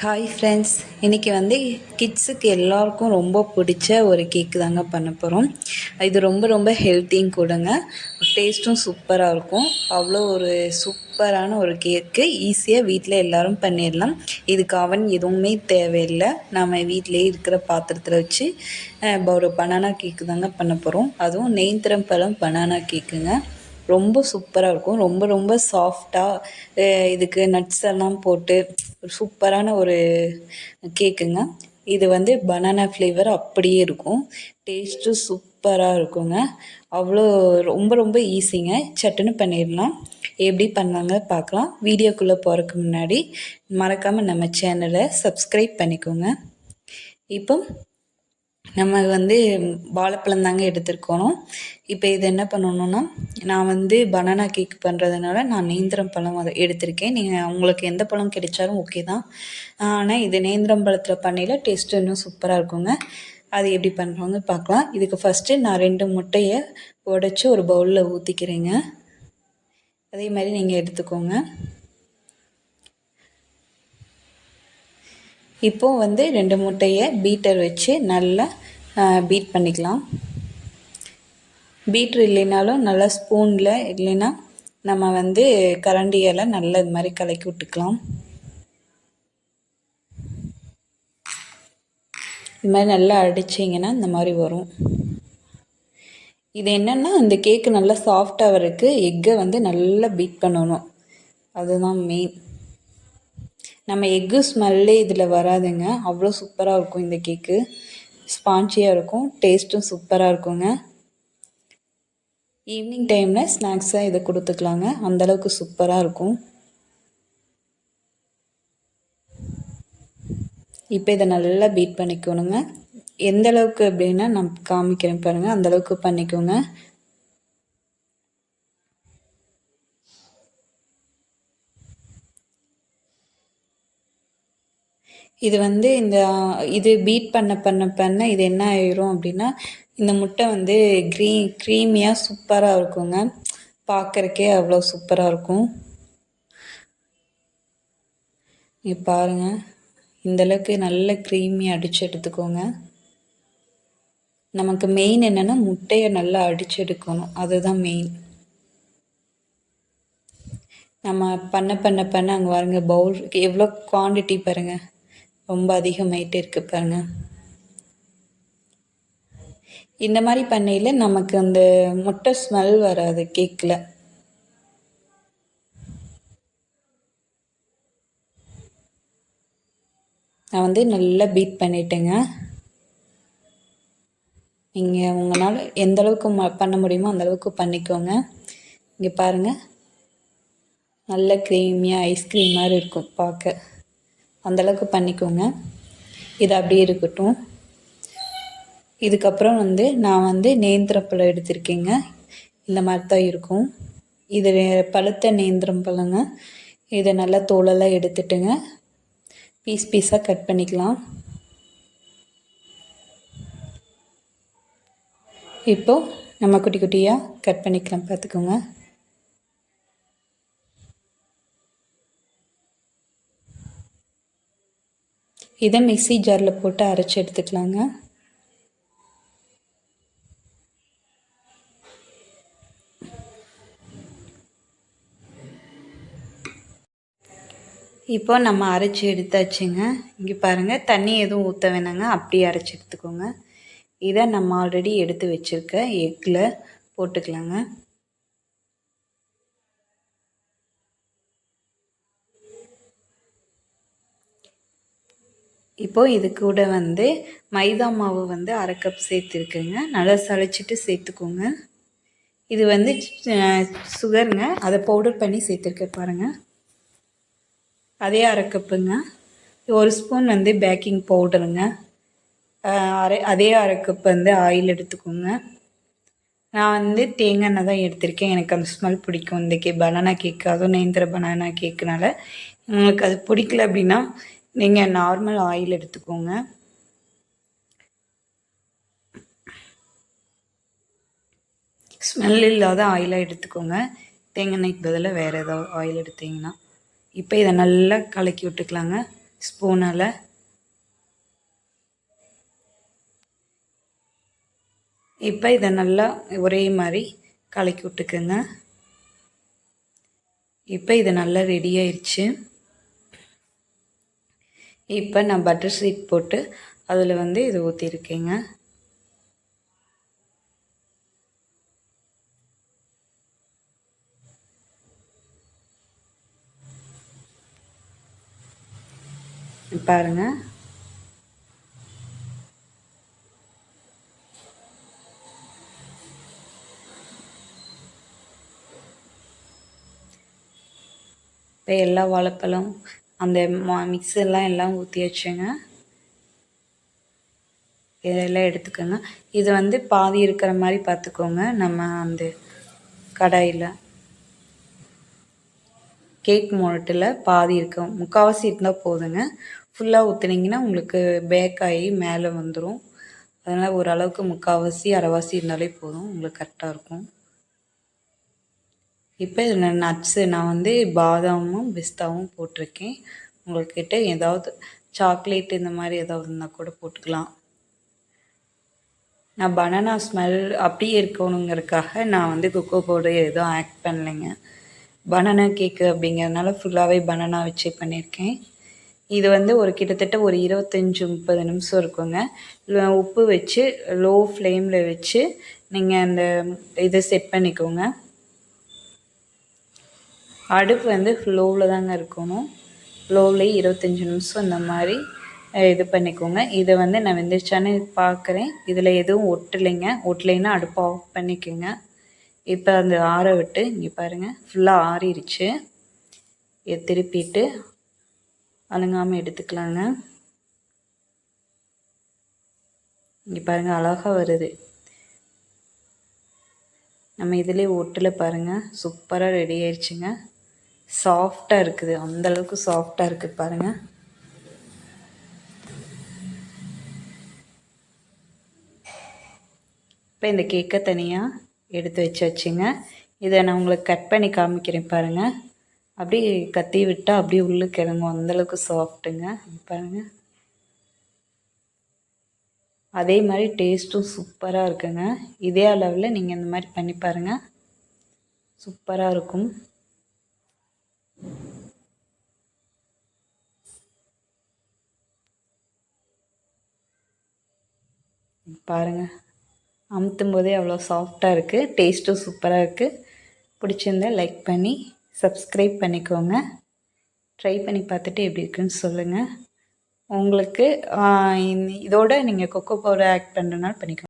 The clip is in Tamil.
ஹாய் ஃப்ரெண்ட்ஸ் இன்றைக்கி வந்து கிட்ஸுக்கு எல்லாருக்கும் ரொம்ப பிடிச்ச ஒரு கேக்கு தாங்க பண்ண போகிறோம் இது ரொம்ப ரொம்ப ஹெல்த்தியும் கூடங்க. டேஸ்ட்டும் சூப்பராக இருக்கும். அவ்வளோ ஒரு சூப்பரான ஒரு கேக்கு ஈஸியாக வீட்டில் எல்லோரும் பண்ணிடலாம். இதுக்கு அவன் எதுவுமே தேவையில்லை. நம்ம வீட்டிலே இருக்கிற பாத்திரத்தில் வச்சு ஒரு பனானா கேக்கு தாங்க பண்ண போகிறோம் அதுவும் நேந்திரம் பழம் பனானா கேக்குங்க ரொம்ப சூப்பராக இருக்கும். ரொம்ப ரொம்ப சாஃப்டாக இதுக்கு நட்ஸ் எல்லாம் போட்டு ஒரு சூப்பரான ஒரு கேக்குங்க இது வந்து பனானா ஃப்ளேவர் அப்படியே இருக்கும். டேஸ்ட்டு சூப்பராக இருக்குங்க. அவ்வளோ ரொம்ப ரொம்ப ஈஸிங்க சட்டுன்னு பண்ணிடலாம். எப்படி பண்ணாங்க பார்க்கலாம். வீடியோக்குள்ளே போகிறதுக்கு முன்னாடி மறக்காமல் நம்ம சேனலை சப்ஸ்கிரைப் பண்ணிக்கோங்க. இப்போ நம்ம வந்து வாழைப்பழம் தாங்க எடுத்துருக்கணும். இப்போ இது என்ன பண்ணணுன்னா நான் வந்து பனானா கேக் பண்ணுறதுனால நான் நேந்திரம் பழம் அதை எடுத்திருக்கேன். நீங்கள் உங்களுக்கு எந்த பழம் கிடைச்சாலும் ஓகே தான். ஆனால் இது நேந்திரம் பழத்தில் பண்ணையில் டேஸ்ட்டு இன்னும் சூப்பராக இருக்குங்க. அது எப்படி பண்ணுறோங்க பார்க்கலாம் இதுக்கு ஃபஸ்ட்டு நான் ரெண்டு முட்டையை உடச்சி ஒரு பவுலில் ஊற்றிக்கிறேங்க அதே மாதிரி நீங்கள் எடுத்துக்கோங்க. இப்போ வந்து ரெண்டு முட்டையை பீட்டர் வச்சு நல்லா பீட் பண்ணிக்கலாம். பீட்ரு இல்லைனாலும் நல்லா ஸ்பூனில் இல்லைன்னா நம்ம வந்து கரண்டியால் நல்லா இது மாதிரி கலக்கி விட்டுக்கலாம். இது மாதிரி நல்லா அடிச்சிங்கன்னா இந்த மாதிரி வரும். இது என்னென்னா இந்த கேக்கு நல்லா சாஃப்டாக வரக்கு எக்கை வந்து நல்லா பீட் பண்ணணும். அதுதான் மெயின் நம்ம எக்கு ஸ்மெல்லே இதில் வராதுங்க. அவ்வளோ சூப்பராக இருக்கும் இந்த கேக்கு ஸ்பான்ச்சியாக இருக்கும். டேஸ்ட்டும் சூப்பராக இருக்குங்க. ஈவினிங் டைமில் ஸ்நாக்ஸாக இதை கொடுத்துக்கலாங்க. அந்தளவுக்கு சூப்பராக இருக்கும். இப்போ இதை நல்லா பீட் பண்ணிக்கணுங்க. எந்த அளவுக்கு அப்படின்னா நான் காமிக்கிறேன் பாருங்கள் அந்த அளவுக்கு பண்ணிக்கோங்க. இது வந்து இந்த இது பீட் பண்ண பண்ண பண்ண இது என்ன ஆயிரும் அப்படின்னா இந்த முட்டை வந்து க்ரீ க்ரீமியாக சூப்பராக இருக்குங்க. பார்க்குறக்கே அவ்வளோ சூப்பராக இருக்கும். இங்கே பாருங்கள் இந்தளவுக்கு நல்ல க்ரீமி அடித்து எடுத்துக்கோங்க. நமக்கு மெயின் என்னென்னா முட்டையை நல்லா அடித்து எடுக்கணும். அதுதான் மெயின் நம்ம பண்ண பண்ண பண்ண அங்கே பாருங்கள் பவுல் எவ்வளோ குவான்டிட்டி பாருங்கள் ரொம்ப அதிகமாயிட்டே இருக்கு பாருங்க. இந்த மாதிரி பண்ணையில் நமக்கு அந்த முட்டை ஸ்மெல் வராது கேக்கில். நான் வந்து நல்லா பீட் பண்ணிட்டேங்க. நீங்கள் உங்களால் எந்த அளவுக்கு ம பண்ண முடியுமோ அந்த அளவுக்கு பண்ணிக்கோங்க. இங்கே பாருங்கள் நல்ல க்ரீமியாக ஐஸ்கிரீம் மாதிரி இருக்கும் பார்க்க. அந்தளவுக்கு பண்ணிக்கோங்க. இது அப்படியே இருக்கட்டும். இதுக்கப்புறம் வந்து நான் வந்து நேந்திரப்பழம் எடுத்திருக்கேங்க. இந்த மாதிரி தான் இருக்கும். இது பழுத்த நேந்திரம் பழங்க இதை நல்லா தோலெல்லாம் எடுத்துட்டுங்க. பீஸ் பீஸாக கட் பண்ணிக்கலாம். இப்போது நம்ம குட்டி குட்டியாக கட் பண்ணிக்கலாம் பார்த்துக்கோங்க. இதை மிக்ஸி ஜாரில் போட்டு அரைச்சி எடுத்துக்கலாங்க. இப்போ நம்ம அரைச்சி எடுத்தாச்சுங்க. இங்கே பாருங்கள் தண்ணி எதுவும் ஊற்ற வேணாங்க. அப்படியே அரைச்சி எடுத்துக்கோங்க. இதை நம்ம ஆல்ரெடி எடுத்து வச்சுருக்க எக்கில் போட்டுக்கலாங்க. இப்போது இது கூட வந்து மைதா மாவு வந்து அரை கப் சேர்த்துருக்குங்க. நல்லா சளிச்சிட்டு சேர்த்துக்கோங்க. இது வந்து சுகருங்க அதை பவுடர் பண்ணி சேர்த்துருக்க பாருங்கள் அதே அரை கப்புங்க ஒரு ஸ்பூன் வந்து பேக்கிங் பவுடருங்க அரை அதே அரை கப் வந்து ஆயில் எடுத்துக்கோங்க. நான் வந்து தேங்காய் எண்ணெய் தான் எடுத்திருக்கேன். எனக்கு அந்த ஸ்மெல் பிடிக்கும். இந்த கே பனானா கேக்கு அதுவும் நேந்திர பனானா கேக்குனால உங்களுக்கு அது பிடிக்கல அப்படின்னா நீங்கள் நார்மல் ஆயில் எடுத்துக்கோங்க. ஸ்மெல் இல்லாத ஆயிலாக எடுத்துக்கோங்க. தேங்காய் பதிலாக வேறு ஏதாவது ஆயில் எடுத்தீங்கன்னா இப்போ இதை நல்லா கலக்கி விட்டுக்கலாங்க. ஸ்பூனால் இப்போ இதை நல்லா ஒரே மாதிரி கலக்கி விட்டுக்குங்க. இப்போ இது நல்லா ரெடி ஆயிடுச்சு இப்போ நான் பட்டர் சீட் போட்டு அதில் வந்து இது ஊற்றிருக்கேங்க பாருங்கள் இப்போ எல்லா வாழைப்பழம் அந்த மிக்ஸெல்லாம் எல்லாம் ஊற்றி வச்சுங்க. இதெல்லாம் எடுத்துக்கோங்க. இது வந்து பாதி இருக்கிற மாதிரி பார்த்துக்கோங்க நம்ம அந்த கடாயில். கேக் மொழட்டில் பாதி இருக்கும் முக்கால்வாசி இருந்தால் போதுங்க. ஃபுல்லாக ஊற்றுனீங்கன்னா உங்களுக்கு பேக் ஆகி மேலே வந்துடும் அதனால் ஓரளவுக்கு முக்கால்வாசி அரைவாசி இருந்தாலே போதும். உங்களுக்கு கரெக்டாக இருக்கும். இப்போ இதில் நட்ஸு நான் வந்து பாதாமும் பிஸ்தாவும் போட்டிருக்கேன். உங்கள்கிட்ட ஏதாவது சாக்லேட் இந்த மாதிரி ஏதாவது இருந்தால் கூட போட்டுக்கலாம். நான் பனானா ஸ்மெல் அப்படியே இருக்கணுங்கிறதுக்காக நான் வந்து கொக்கோ பவுடர் எதுவும் ஆட் பண்ணலைங்க. பனானா கேக்கு அப்படிங்கிறதுனால ஃபுல்லாகவே பனானா வச்சு பண்ணியிருக்கேன். இது வந்து ஒரு கிட்டத்தட்ட ஒரு இருபத்தஞ்சி முப்பது நிமிஷம் இருக்குங்க. உப்பு வச்சு லோ ஃப்ளேமில் வச்சு நீங்கள் அந்த இதை செட் பண்ணிக்கோங்க. அடுப்பு வந்து ஃப்ளோவில் தாங்க இருக்கணும். ஃப்ளோவில் இருபத்தஞ்சி நிமிஷம் இந்த மாதிரி இது பண்ணிக்கோங்க. இதை வந்து நான் வெந்துருச்சான்னு பார்க்குறேன் இதில் எதுவும் ஒட்டலைங்க. ஒட்டலைன்னா அடுப்பை ஆஃப் பண்ணிக்கோங்க. இப்போ அந்த ஆற விட்டு இங்கே பாருங்கள் ஃபுல்லாக ஆறிடுச்சு இதை திருப்பிட்டு அலங்காமல் எடுத்துக்கலாங்க. இங்கே பாருங்கள் அழகாக வருது. நம்ம இதிலே ஒட்டில் பாருங்கள் சூப்பராக ரெடி ஆயிடுச்சுங்க சாஃப்டாக இருக்குது. அந்தளவுக்கு சாஃப்டாக இருக்குது பாருங்கள் இப்போ இந்த கேக்கை தனியாக எடுத்து வச்சாச்சுங்க. இதை நான் உங்களுக்கு கட் பண்ணி காமிக்கிறேன் பாருங்கள் அப்படியே கத்தி விட்டால் அப்படியே உள்ளுக்கு இறங்கும் அந்தளவுக்கு சாஃப்ட்டுங்க பாருங்கள் அதே மாதிரி டேஸ்ட்டும் சூப்பராக இருக்குங்க. இதே அளவில் நீங்கள் இந்த மாதிரி பண்ணி பாருங்கள் சூப்பராக இருக்கும். பாருங்கள் அமுத்தும் போதே அவ்வளோ சாஃப்டாக இருக்குது டேஸ்ட்டும் சூப்பராக இருக்குது பிடிச்சிருந்தா லைக் பண்ணி சப்ஸ்கிரைப் பண்ணிக்கோங்க. ட்ரை பண்ணி பார்த்துட்டு எப்படி இருக்குன்னு சொல்லுங்கள் உங்களுக்கு இதோட நீங்கள் கொக்கோ பவுடர் ஆட் பண்ணுறனால பண்ணிக்கோங்க.